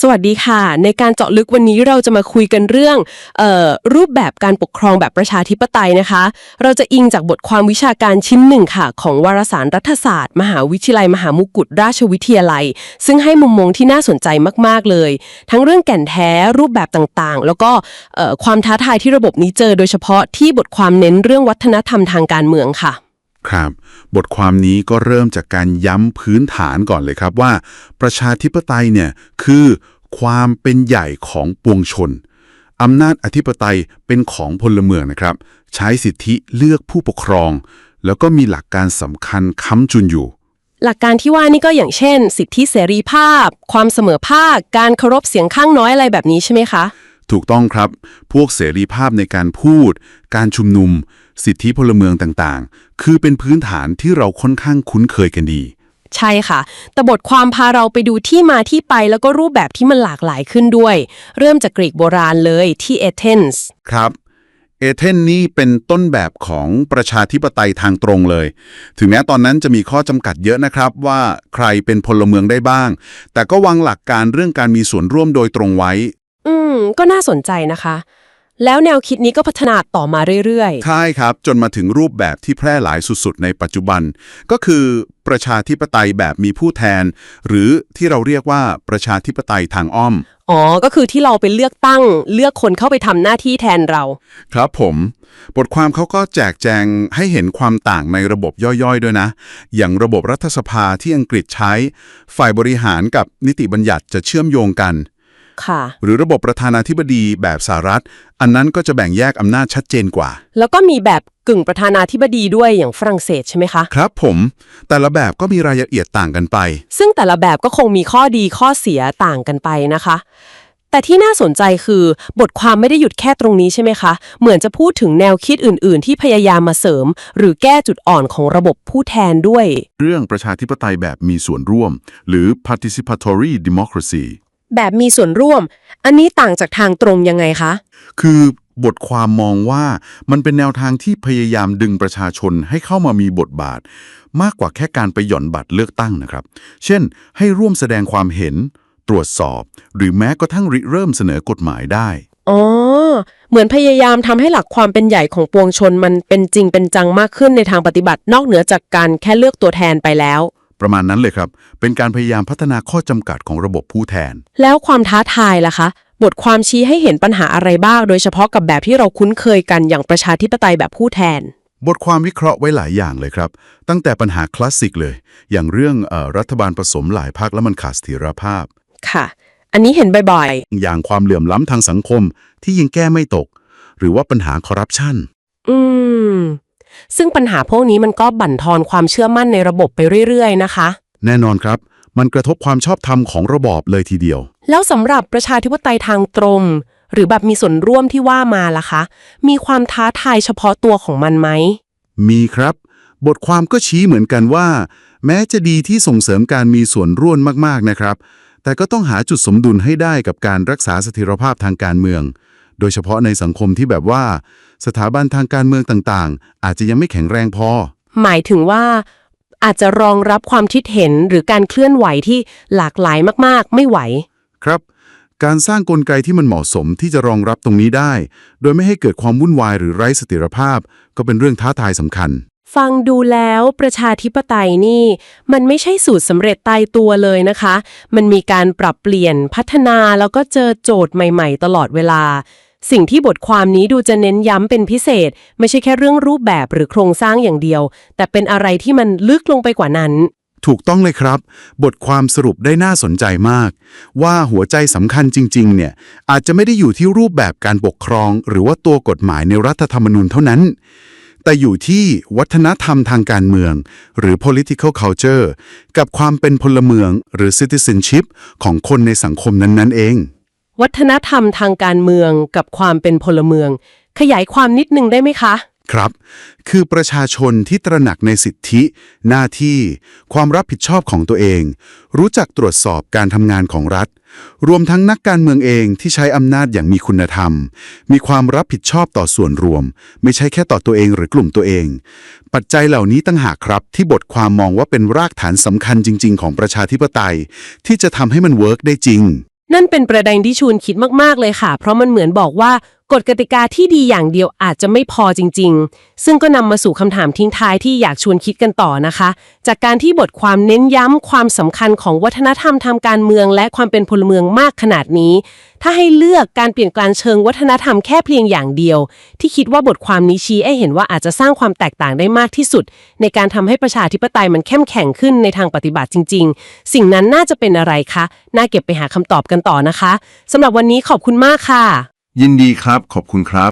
สวัสดีค่ะ ในการเจาะลึกวันนี้เราจะมาคุยกันเรื่องออรูปแบบการปกครองแบบประชาธิปไตยนะคะ เราจะอิงจากบทความวิชาการชิ้นหนึ่งค่ะ ของวารสารรัฐศาสตร์ มหาวิทยาลัย มหามุกุฏราชวิทยาลัย ซึ่งให้มุมมองที่น่าสนใจมาก ๆ เลย ทั้งเรื่องแก่นแท้รูปแบบต่างๆ แล้วก็ความท้าทายที่ระบบนี้เจอ โดยเฉพาะที่บทความเน้นเรื่องวัฒนธรรมทางการเมืองค่ะ ครับ บทความนี้ก็เริ่มจากการย้ำพื้นฐานก่อนเลยครับว่า ประชาธิปไตยเนี่ยคือความเป็นใหญ่ของปวงชนอำนาจอธิปไตยเป็นของพลเมืองนะครับ ใช้สิทธิเลือกผู้ปกครอง แล้วก็มีหลักการสำคัญค้ำจุนอยู่ หลักการที่ว่านี่ก็อย่างเช่น สิทธิเสรีภาพ ความเสมอภาค การเคารพเสียงข้างน้อยอะไรแบบนี้ใช่ไหมคะ ถูกต้องครับ พวกเสรีภาพในการพูด การชุมนุม สิทธิพลเมืองต่างๆ คือเป็นพื้นฐานที่เราค่อนข้างคุ้นเคยกันดี ใช่ค่ะ แต่บทความพาเราไปดูที่มาที่ไปแล้วก็รูปแบบที่มันหลากหลายขึ้นด้วย เริ่มจากกรีกโบราณเลยที่เอเธนส์ครับเอเธนนี่เป็นต้นแบบของประชาธิปไตยทางตรงเลย ถึงแม้ตอนนั้นจะมีข้อจำกัดเยอะนะครับว่าใครเป็นพลเมืองได้บ้าง แต่ก็วางหลักการเรื่องการมีส่วนร่วมโดยตรงไว้ อืม ก็น่าสนใจนะคะ แล้วแนวคิดนี้ก็พัฒนาต่อมาเรื่อยใช่ครับ จนมาถึงรูปแบบที่แพร่หลายสุดๆ ในปัจจุบัน ก็คือประชาธิปไตยแบบมีผู้แทน หรือที่เราเรียกว่าประชาธิปไตยทางอ้อมๆอ๋อ ก็คือที่เราไปเลือกตั้งเลือกคนเข้าไปทำหน้าที่แทนเรา ครับผม บทความเขาก็แจกแจงให้เห็นความต่างในระบบย่อยๆ ด้วยนะ อย่างระบบรัฐสภาที่อังกฤษใช้ ฝ่ายบริหารกับนิติบัญญัติจะเชื่อมโยงกัน ค่ะ หรือระบบประธานาธิบดีแบบสหรัฐ อันนั้นก็จะแบ่งแยกอำนาจชัดเจนกว่า แล้วก็มีแบบกึ่งประธานาธิบดีด้วยอย่างฝรั่งเศสใช่ไหมคะ ครับผม แต่ละแบบก็มีรายละเอียดต่างกันไป ซึ่งแต่ละแบบก็คงมีข้อดีข้อเสียต่างกันไปนะคะ แต่ที่น่าสนใจคือบทความไม่ได้หยุดแค่ตรงนี้ใช่ไหมคะ เหมือนจะพูดถึงแนวคิดอื่น ๆ ที่พยายามมาเสริม หรือแก้จุดอ่อนของระบบผู้แทนด้วย เรื่องประชาธิปไตยแบบมีส่วนร่วม หรือ participatory democracy แบบมีส่วนร่วม อันนี้ต่างจากทางตรงยังไงคะ คือบทความมองว่ามันเป็นแนวทางที่พยายามดึงประชาชนให้เข้ามามีบทบาท มากกว่าแค่การไปหย่อนบัตรเลือกตั้งนะครับ เช่น ให้ร่วมแสดงความเห็น ตรวจสอบ หรือแม้กระทั่งริเริ่มเสนอกฎหมายได้ อ๋อ เหมือนพยายามทำให้หลักความเป็นใหญ่ของปวงชนมันเป็นจริงเป็นจังมากขึ้นในทางปฏิบัตินอกเหนือจากการแค่เลือกตัวแทนไปแล้ว ประมาณนั้นเลยครับ เป็นการพยายามพัฒนาข้อจำกัดของระบบผู้แทน แล้วความท้าทายล่ะคะ บทความชี้ให้เห็นปัญหาอะไรบ้าง โดยเฉพาะกับแบบที่เราคุ้นเคยกันอย่างประชาธิปไตยแบบผู้แทน บทความวิเคราะห์ไว้หลายอย่างเลยครับ ตั้งแต่ปัญหาคลาสสิกเลย อย่างเรื่องเออรัฐบาลผสมหลายพรรคแล้วมันขาดเสถียรภาพ ค่ะ อันนี้เห็นบ่อยอย่างความเหลื่อมล้ำทางสังคมที่ยังแก้ไม่ตก หรือว่าปัญหาคอร์รัปชันๆอืม ซึ่งปัญหาพวกนี้มันก็บั่นทอนความเชื่อมั่นในระบบไปเรื่อยๆ นะคะ แน่นอนครับ มันกระทบความชอบธรรมของระบอบเลยทีเดียว แล้วสำหรับประชาธิปไตยทางตรง หรือแบบมีส่วนร่วมที่ว่ามาล่ะคะ มีความท้าทายเฉพาะตัวของมันไหม มีครับ บทความก็ชี้เหมือนกันว่า แม้จะดีที่ส่งเสริมการมีส่วนร่วมมากๆนะครับ แต่ก็ต้องหาจุดสมดุลให้ได้กับการรักษาเสถียรภาพทางการเมือง โดยเฉพาะในสังคมที่แบบว่า สถาบันทางการเมืองต่างๆ อาจจะยังไม่แข็งแรงพอ หมายถึงว่าอาจจะรองรับความคิดเห็นหรือการเคลื่อนไหวที่หลากหลายมากๆ ไม่ไหว ครับ การสร้างกลไกที่มันเหมาะสมที่จะรองรับตรงนี้ได้ โดยไม่ให้เกิดความวุ่นวายหรือไร้เสถียรภาพ ก็เป็นเรื่องท้าทายสำคัญ ฟังดูแล้วประชาธิปไตยนี่ มันไม่ใช่สูตรสำเร็จตายตัวเลยนะคะ มันมีการปรับเปลี่ยนพัฒนาแล้วก็เจอโจทย์ใหม่ ๆ ตลอดเวลา สิ่งที่บทความนี้ดูจะเน้นย้ำเป็นพิเศษ ไม่ใช่แค่เรื่องรูปแบบหรือโครงสร้างอย่างเดียว แต่เป็นอะไรที่มันลึกลงไปกว่านั้น ถูกต้องเลยครับ บทความสรุปได้น่าสนใจมาก ว่าหัวใจสำคัญจริง ๆ เนี่ย อาจจะไม่ได้อยู่ที่รูปแบบการปกครอง หรือว่าตัวกฎหมายในรัฐธรรมนูญเท่านั้น แต่อยู่ที่วัฒนธรรมทางการเมือง หรือ political culture กับความเป็นพลเมืองหรือ citizenship ของคนในสังคมนั้นๆเอง วัฒนธรรมทางการเมืองกับความเป็นพลเมือง ขยายความนิดนึงได้ไหมคะ ครับ คือประชาชนที่ตระหนักในสิทธิ หน้าที่ ความรับผิดชอบของตัวเอง รู้จักตรวจสอบการทำงานของรัฐ รวมทั้งนักการเมืองเองที่ใช้อำนาจอย่างมีคุณธรรม มีความรับผิดชอบต่อส่วนรวม ไม่ใช่แค่ต่อตัวเองหรือกลุ่มตัวเอง ปัจจัยเหล่านี้ตั้งหากครับ ที่บทความมองว่าเป็นรากฐานสำคัญจริง ๆ ของประชาธิปไตย ที่จะทำให้มันเวิร์กได้จริง นั่นเป็นประเด็นที่ชวนคิดมากๆเลยค่ะ เพราะมันเหมือนบอกว่า กฎกติกาที่ดีอย่างเดียวอาจจะไม่พอจริง ๆ ซึ่งก็นำมาสู่คำถามทิ้งท้ายที่อยากชวนคิดกันต่อนะคะ จากการที่บทความเน้นย้ำความสำคัญของวัฒนธรรมทางการเมือง และความเป็นพลเมืองมากขนาดนี้ ถ้าให้เลือกการเปลี่ยนแปลงเชิงวัฒนธรรมแค่เพียงอย่างเดียว ที่คิดว่าบทความนี้ชี้ให้เห็นว่าอาจจะสร้างความแตกต่างได้มากที่สุด ในการทำให้ประชาธิปไตยมันเข้มแข็งขึ้นในทางปฏิบัติจริง ๆ สิ่งนั้นน่าจะเป็นอะไรคะน่าเก็บไปหาคำตอบกันต่อนะคะสำหรับวันนี้ขอบคุณมากค่ะ ยินดีครับ ขอบคุณครับ